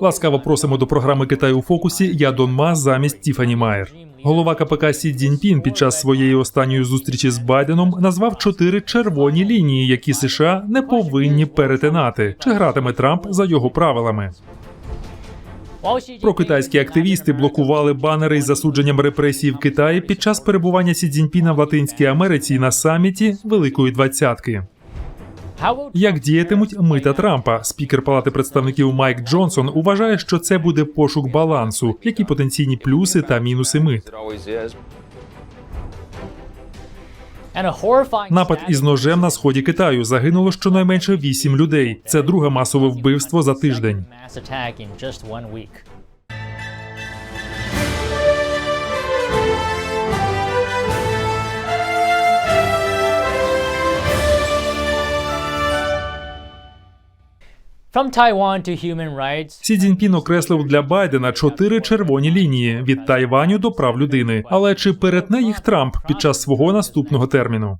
Ласкаво просимо до програми Китай у фокусі. Я Дон Ма замість Тіфані Майер. Голова КПК Сі Цзіньпін під час своєї останньої зустрічі з Байденом назвав чотири червоні лінії, які США не повинні перетинати. Чи гратиме Трамп за його правилами? Про китайські активісти блокували банери із засудженням репресій в Китаї під час перебування Сі Цзіньпіна в Латинській Америці на саміті Великої Двадцятки. Як діятимуть мита Трампа? Спікер Палати представників Майк Джонсон вважає, що це буде пошук балансу, які потенційні плюси та мінуси мит. Напад із ножем на сході Китаю загинуло щонайменше вісім людей. Це друге масове вбивство за тиждень. From Taiwan to human rights. Сі Цзіньпін окреслив для Байдена чотири червоні лінії від Тайваню до прав людини. Але чи перетне їх Трамп під час свого наступного терміну?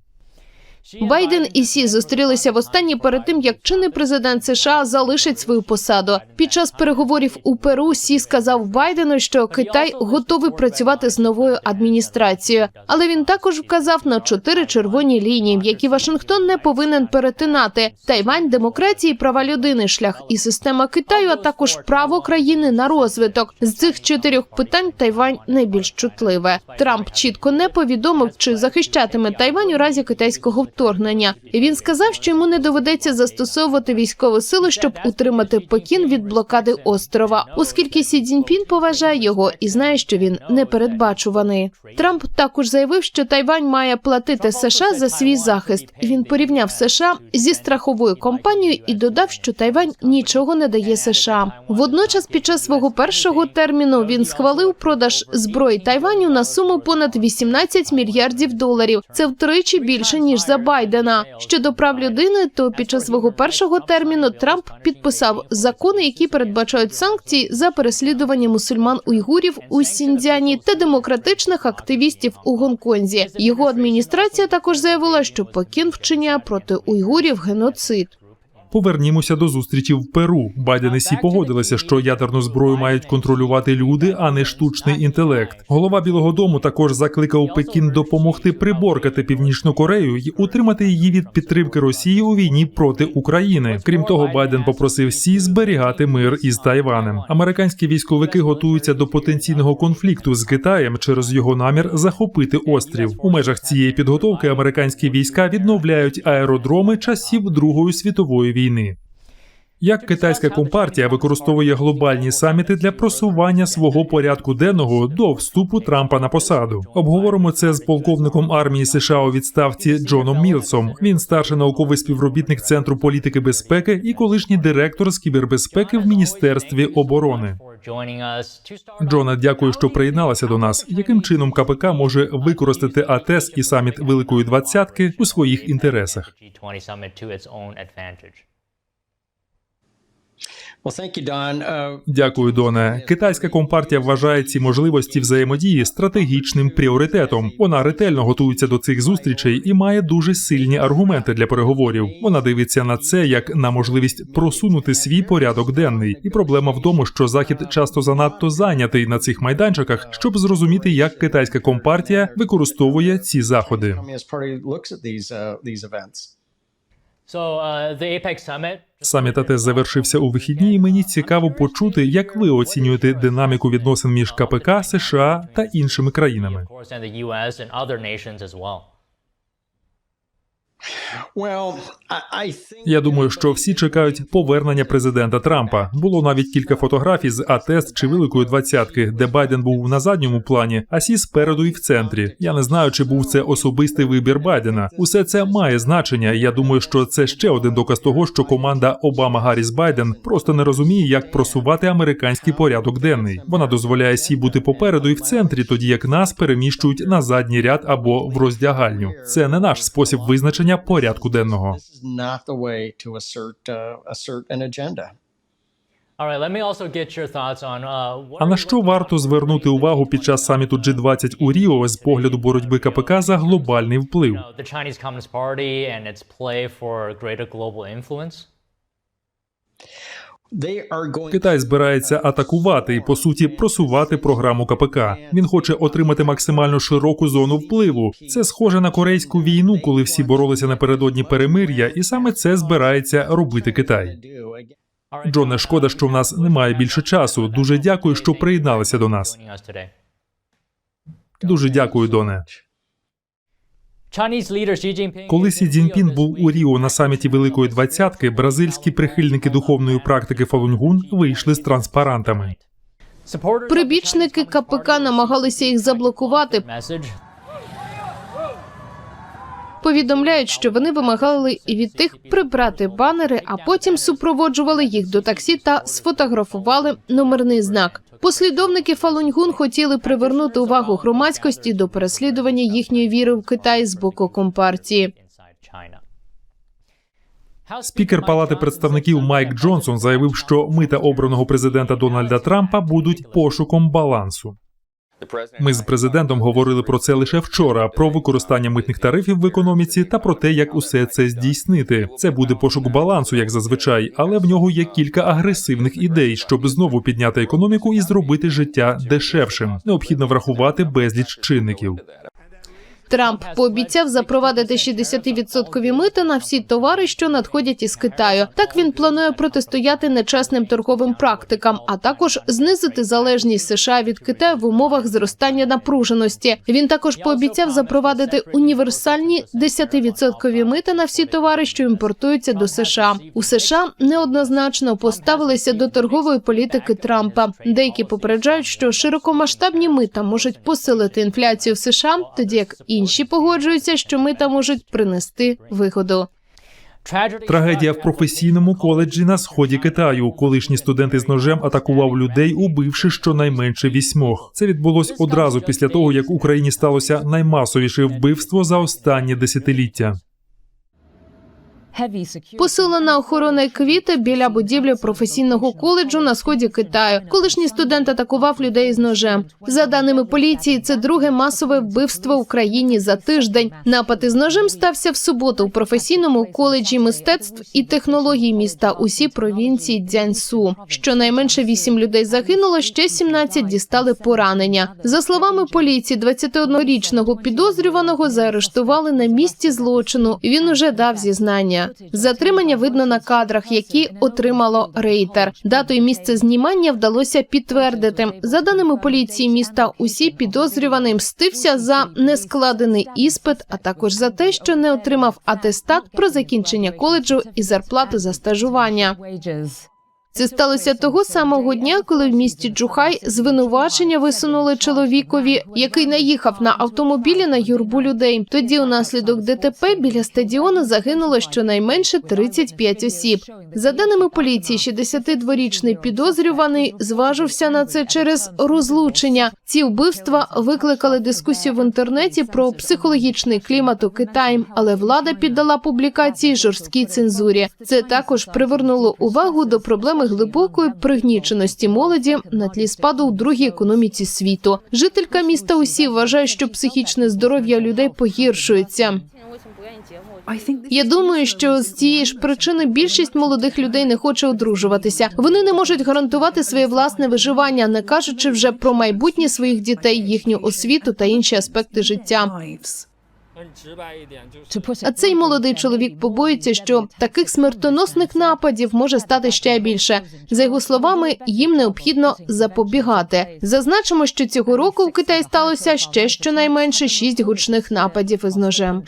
Байден і Сі зустрілися востаннє перед тим, як чинний президент США залишить свою посаду. Під час переговорів у Перу Сі сказав Байдену, що Китай готовий працювати з новою адміністрацією, але він також вказав на чотири червоні лінії, які Вашингтон не повинен перетинати: Тайвань, демократії, права людини, шлях і система Китаю, а також право країни на розвиток. З цих чотирьох питань Тайвань найбільш чутливе. Трамп чітко не повідомив, чи захищатиме Тайвань у разі китайського вторгнення. Він сказав, що йому не доведеться застосовувати військову силу, щоб утримати Пекін від блокади острова, оскільки Сі Цзіньпін поважає його і знає, що він непередбачуваний. Трамп також заявив, що Тайвань має платити США за свій захист. Він порівняв США зі страховою компанією і додав, що Тайвань нічого не дає США. Водночас, під час свого першого терміну він схвалив продаж зброї Тайваню на суму понад 18 мільярдів доларів. Це втричі більше ніж за Байдена. Щодо прав людини, то під час свого першого терміну Трамп підписав закони, які передбачають санкції за переслідування мусульман уйгурів у Сіндзяні та демократичних активістів у Гонконзі. Його адміністрація також заявила, що Пекін вчиняє проти уйгурів геноцид. Повернімося до зустрічі в Перу. Байден і Сі погодилися, що ядерну зброю мають контролювати люди, а не штучний інтелект. Голова Білого Дому також закликав Пекін допомогти приборкати північну Корею і утримати її від підтримки Росії у війні проти України. Крім того, Байден попросив Сі зберігати мир із Тайванем. Американські військовики готуються до потенційного конфлікту з Китаєм через його намір захопити острів. У межах цієї підготовки американські війська відновляють аеродроми часів Другої світової війни. Як китайська компартія використовує глобальні саміти для просування свого порядку денного до вступу Трампа на посаду? Обговоримо це з полковником армії США у відставці Джоном Мілсом. Він старший науковий співробітник Центру політики безпеки і колишній директор з кібербезпеки в міністерстві оборони. Джона, дякую, що приєдналася до нас. Яким чином КПК може використати АТЕС і саміт Великої Двадцятки у своїх інтересах? Uh, Дякую, Доне. Китайська компартія вважає ці можливості взаємодії стратегічним пріоритетом. Вона ретельно готується до цих зустрічей і має дуже сильні аргументи для переговорів. Вона дивиться на це як на можливість просунути свій порядок денний. І проблема в тому, що захід часто занадто зайнятий на цих майданчиках, щоб зрозуміти, як китайська компартія використовує ці заходи. Саміт АТЕС завершився у вихідні, і мені цікаво почути, як ви оцінюєте динаміку відносин між КПК, США та іншими країнами. Я думаю, що всі чекають повернення президента Трампа. Було навіть кілька фотографій з АТЕС чи Великої двадцятки, де Байден був на задньому плані, а сі спереду і в центрі. Я не знаю, чи був це особистий вибір Байдена. Усе це має значення. Я думаю, що це ще один доказ того, що команда Обама Гарріс Байден просто не розуміє, як просувати американський порядок денний. Вона дозволяє сі бути попереду і в центрі, тоді як нас переміщують на задній ряд або в роздягальню. Це не наш спосіб визначення порядку денного. uh, uh, А на що варто звернути увагу під час саміту G20 у Ріо з погляду боротьби КПК за глобальний вплив? Китай збирається атакувати і по суті просувати програму КПК. Він хоче отримати максимально широку зону впливу. Це схоже на корейську війну, коли всі боролися напередодні перемир'я, і саме це збирається робити Китай. Джоне, шкода, що в нас немає більше часу. Дуже дякую, що приєдналися до нас. Дуже дякую, Доне. Коли Сі in Цзіньпін був у Ріо на саміті Великої Двадцятки, бразильські прихильники духовної практики Фалунгун вийшли з транспарантами. Supporters Прибічники КПК намагалися їх заблокувати. Повідомляють, що вони вимагали від тих прибрати банери, а потім супроводжували їх до таксі та сфотографували номерний знак. Послідовники Фалуньгун хотіли привернути увагу громадськості до переслідування їхньої віри в Китай з боку компартії. Спікер Палати представників Майк Джонсон заявив, що мита обраного президента Дональда Трампа будуть пошуком балансу. Ми з президентом говорили про це лише вчора: про використання митних тарифів в економіці та про те, як усе це здійснити. Це буде пошук балансу, як зазвичай, але в нього є кілька агресивних ідей, щоб знову підняти економіку і зробити життя дешевшим. Необхідно врахувати безліч чинників. Трамп пообіцяв запровадити 60% мита на всі товари, що надходять із Китаю. Так він планує протистояти нечесним торговим практикам, а також знизити залежність США від Китаю в умовах зростання напруженості. Він також пообіцяв запровадити універсальні 10% мита на всі товари, що імпортуються до США. У США неоднозначно поставилися до торгової політики Трампа. Деякі попереджають, що широкомасштабні мита можуть посилити інфляцію в США, тоді як інші погоджуються, що мита можуть принести вигоду. Трагедія в професійному коледжі на сході Китаю. Колишній студент із ножем атакував людей, убивши щонайменше вісьмох. Це відбулось одразу після того, як в Україні сталося наймасовіше вбивство за останнє десятиліття. Посилена охорона квіти біля будівлі професійного коледжу на сході Китаю. Колишній студент атакував людей з ножем. За даними поліції, це друге масове вбивство в країні за тиждень. Напад із ножем стався в суботу у професійному коледжі мистецтв і технологій міста усі провінції Дзяньсу. Щонайменше вісім людей загинуло, ще 17 дістали поранення. За словами поліції, 21-річного підозрюваного заарештували на місці злочину. Він уже дав зізнання. Затримання видно на кадрах, які отримало рейтер. Дату і місце знімання вдалося підтвердити. За даними поліції міста, усі підозрюваний мстився за нескладений іспит, а також за те, що не отримав атестат про закінчення коледжу і зарплату за стажування. Це сталося того самого дня, коли в місті Джухай звинувачення висунули чоловікові, який наїхав на автомобілі на юрбу людей. Тоді, унаслідок ДТП, біля стадіону загинуло щонайменше 35 осіб. За даними поліції, 62-річний підозрюваний зважився на це через розлучення. Ці вбивства викликали дискусію в інтернеті про психологічний клімат у Китаї, але влада піддала публікації жорсткій цензурі. Це також привернуло увагу до проблеми глибокої пригніченості молоді на тлі спаду у другій економіці світу. Жителька міста Усі вважає, що психічне здоров'я людей погіршується. Я думаю, що з цієї ж причини більшість молодих людей не хоче одружуватися. Вони не можуть гарантувати своє власне виживання, не кажучи вже про майбутнє своїх дітей, їхню освіту та інші аспекти життя. А цей молодий чоловік побоїться, що таких смертоносних нападів може стати ще більше. За його словами, їм необхідно запобігати. Зазначимо, що цього року в Китаї сталося ще щонайменше шість гучних нападів із ножем.